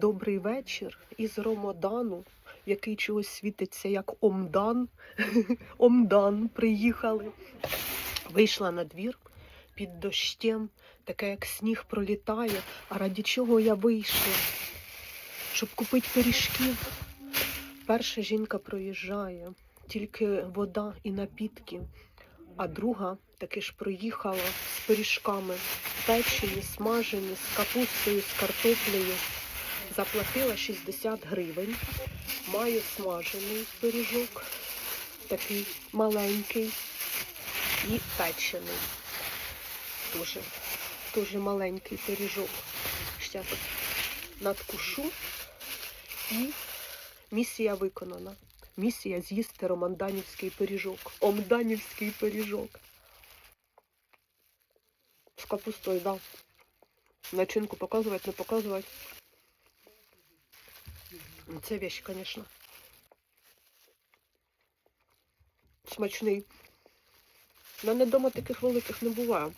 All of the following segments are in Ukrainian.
Добрий вечір із Ромодану, який чогось світиться як Омдан. Омдан приїхали. Вийшла на двір під дощем, таке як сніг пролітає. А раді чого я вийшла? Щоб купити пиріжків. Перша жінка проїжджає, тільки вода і напітки, а друга таки ж проїхала з пиріжками, печені, смажені, з капустою, з картоплею. Заплатила 60 гривень. Маю смажений пиріжок, такий маленький і печений. Дуже, дуже маленький пиріжок. Тут надкушу і місія виконана. Місія з'їсти романданівський пиріжок. Омданівський пиріжок. З капустою, да. Начинку показувати, не показувати. Це вещь, звісно. Смачний. У мене вдома таких великих не буває.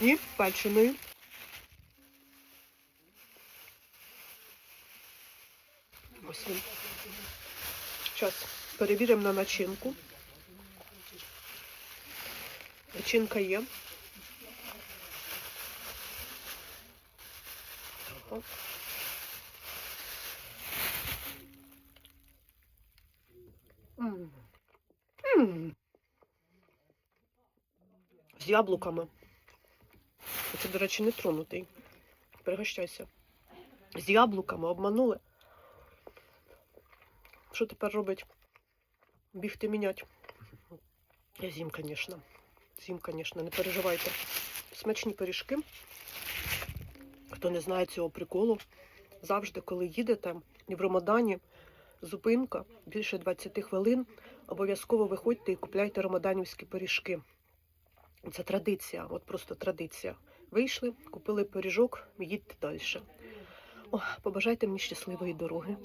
І печений. Ось він. Зараз перевіримо на начинку. Начинка є. М. З яблуками. Це, до речі, не тронутий. Пригощайся. З яблуками обманули. Що тепер робить? Бігти мінять. Я з'їм, звісно. З'їм, звісно, не переживайте. Смачні пиріжки. Хто не знає цього приколу, завжди, коли їдете і в Ромадані, зупинка більше 20 хвилин, обов'язково виходьте і купляйте ромаданівські пиріжки. Це традиція, от просто традиція. Вийшли, купили пиріжок, їдьте далі. О, побажайте мені щасливої дороги.